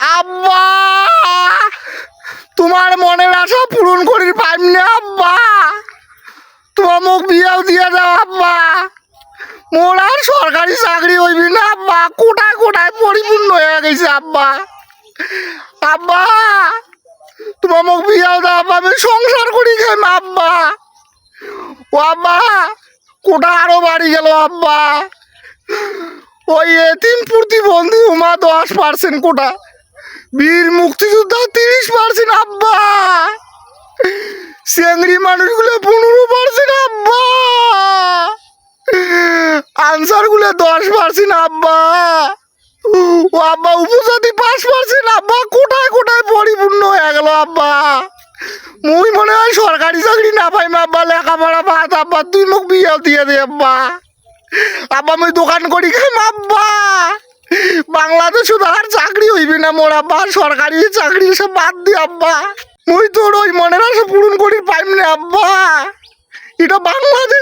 আব্বা! তোমার মনের আশা পূরণ করি পাইম না আব্বা। তোমার মুখ বিয়াও দিয়ে দাও আব্বা। মোর আর সরকারি চাকরি হইবি না আব্বা। কোটায় কোটায় পরিপূর্ণ হয়ে গেছে আব্বা। আব্বা, তোমার মুখ বিয়াও দাও আব্বা। আমি সংসার করি খাইম আব্বা। ও আব্বা, কোটা আরও বাড়ি গেল আব্বা। ওই এতিম প্রতিবন্ধী উমা দশ পার্সেন্ট কোটা। বীর মুক্তিযোদ্ধা তিরিশ পার্সেন্ট, আব্বা। চেংড়ি মানুষগুলো পনেরো পার্সেন্ট, আব্বা। আনসারগুলো দশ পার্সেন্ট, আব্বা। ও, আব্বা, উপজাতি পাঁচ পার্সেন্ট, আব্বা। কোটায় কোটায় পরিপূর্ণ হয়ে গেল, আব্বা। মুই মনে হয় সরকারি চাকরি না পাইম আব্বা। লেখাপড়া ভাত আব্বা। তুই মোক বিয়ে দিয়ে দে, আব্বা। আব্বা আমি দোকান করি খাইম আব্বা। বাংলাতে শুধু আর চাকরি হইবে না, মোর আব্বা। সরকারি চাকরি সব বাদ দি, আব্বা। মুই তোর ওই মনের আশা পূরণ করি পাইম না, আব্বা। এটা বাংলাদেশ